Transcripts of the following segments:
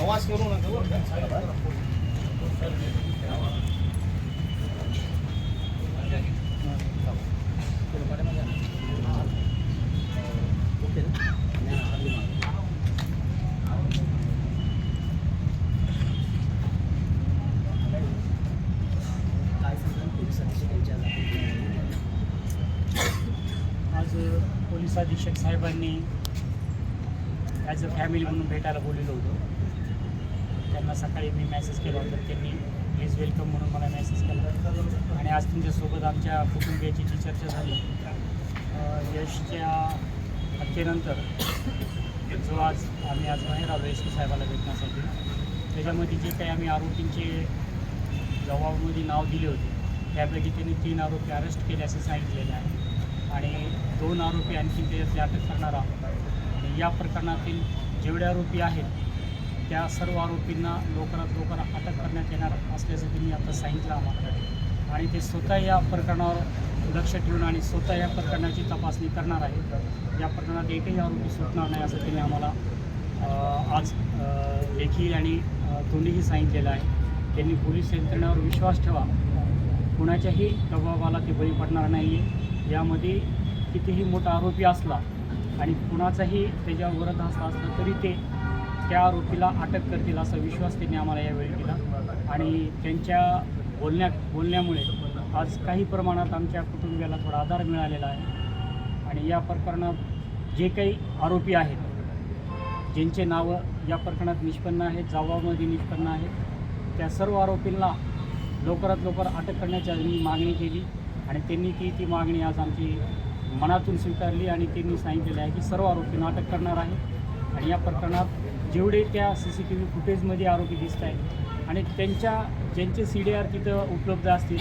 आवाज करू नका बरं का? काय सांगाल पोलिसांची त्यांच्या आज आपण आज पोलीस अधीक्षक साहेबांनी ॲज अ फॅमिली म्हणून भेटायला बोललेलं होतं. त्यांना सकाळी मी मेसेज केला होता. त्यांनी प्लीज वेलकम म्हणून मला मेसेज केला. आणि आज तुमच्यासोबत आमच्या कुटुंबियाची जी चर्चा झाली यशच्या हत्येनंतर जो आज आम्ही आज बाहेर आलो एस साहेबाला भेटण्यासाठी त्याच्यामध्ये जे काही आम्ही आरोपींचे जवाबमध्ये नाव दिले होते त्यापैकी त्यांनी तीन आरोपी अरेस्ट केले असं सांगितलेलं आहे. आणि दोन आरोपी आणखी त्याच्यातले अटक करणार आहोत. आणि या प्रकरणातील जेवढे आरोपी आहेत त्या सर्व आरोपींना लवकरात लवकर अटक करण्यात येणार असल्याचं त्यांनी आता सांगितलं आम्हाला. आणि ते स्वतः या प्रकरणावर लक्ष ठेवून आणि स्वतः या प्रकरणाची तपासणी करणार आहे या प्रकरणात एकही आरोपी सुटणार नाही असं त्यांनी आम्हाला आज लेखी आणि दोन्हीही सांगितलेलं आहे. त्यांनी पोलीस यंत्रणेवर विश्वास ठेवा. कुणाच्याही दबावाला ते बळी पडणार नाही. आहे यामध्ये कितीही मोठा आरोपी असला आणि कुणाचाही त्याच्यावर वरद असला असला तरी ते त्या आरोपीला अटक करतील असा विश्वास त्यांनी आम्हाला यावेळी दिला. आणि त्यांच्या बोलण्या बोलण्यामुळे आज काही प्रमाणात आमच्या कुटुंबियाला थोडा आधार मिळालेला आहे. आणि या प्रकरणात जे काही आरोपी आहेत ज्यांचे नावं या प्रकरणात निष्पन्न आहेत जावामध्ये निष्पन्न आहेत त्या सर्व आरोपींना लवकरात लवकर अटक करण्याची मागणी केली आणि त्यांनी ती ती मागणी आज आमची मनातून स्वीकारली आणि त्यांनी सांगितलेलं आहे की सर्व आरोपींना अटक करणार आहे. आणि या प्रकरणात जेवढे त्या सी सी टी व्ही फुटेजमध्ये आरोपी दिसत आहेत आणि त्यांच्या ज्यांचे सी डी आर तिथं उपलब्ध असतील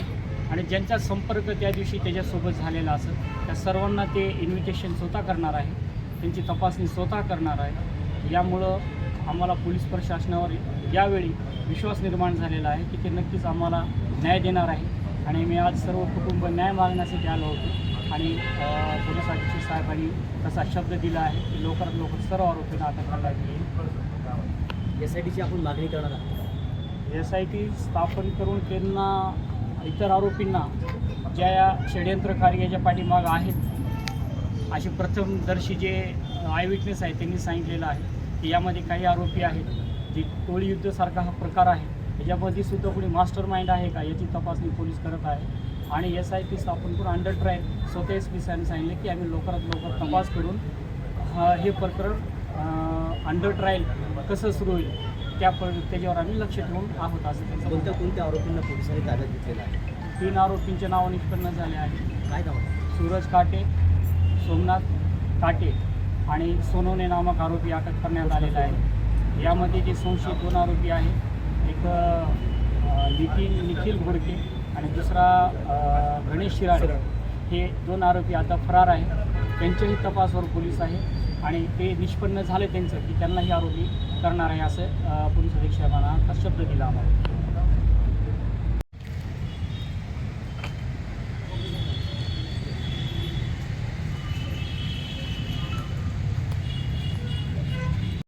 आणि ज्यांचा संपर्क त्या दिवशी त्याच्यासोबत झालेला असेल त्या सर्वांना ते इन्व्हिटेशन स्वतः करणार आहे. त्यांची तपासणी स्वतः करणार आहे. यामुळं आम्हाला पोलीस प्रशासनावर यावेळी विश्वास निर्माण झालेला आहे की ते नक्कीच आम्हाला न्याय देणार आहे. आणि मी आज सर्व कुटुंब न्याय मागण्यासाठी आलो होतो. आणि पोलीस अधीक्षक साहेबांनी तसा शब्द दिला आहे की लवकरात लवकर सर्व आरोपींना अटक करण्यात येईल. एस आय टीची आपण मागणी करणार आहोत. एस आय टी स्थापन करून त्यांना इतर आरोपींना ज्या या षडयंत्र कार्याच्या पाठीमागं आहेत असे प्रथमदर्शी जे आय विटनेस आहेत त्यांनी सांगितलेलं आहे. की यामध्ये काही आरोपी आहेत जे टोळी युद्धसारखा हा प्रकार आहे. याच्यामध्ये सुद्धा कोणी मास्टर माइंड आहे का याची तपासणी पोलीस करत आहे. आणि एस आय टी स्थापन करून अंडर ट्रायल स्वतः एस पी साहेबांनी सांगितलं की आम्ही लवकरात लवकर तपास करून हा हे प्रकरण अंडर ट्रायल कसं सुरू होईल त्या प त्याच्यावर आम्ही लक्ष ठेवून आहोत असं त्यांचं कोणत्या कोणत्या आरोपींना पोलिसांनी ताब्यात घेतलेलं आहे. तीन आरोपींचे नाव निष्पन्न झाले आहे. काय नाव? सूरज काटे सोमनाथ काटे. आणि सोनवणे नामक आरोपी अटक करण्यात आलेला आहे. यामध्ये जे संशयित दोन आरोपी आहेत एक नितीन निखिल घोडके आणि दुसरा गणेश शिराडे हे दोन आरोपी आता फरार आहे त्यांच्याही तपासवर पोलीस आहे आणि ते निष्पन्न झाले त्यांचं की त्यांनाही आरोपी करणार आहे असं पोलीस अधीक्षकांना शब्द दिला आम्हाला.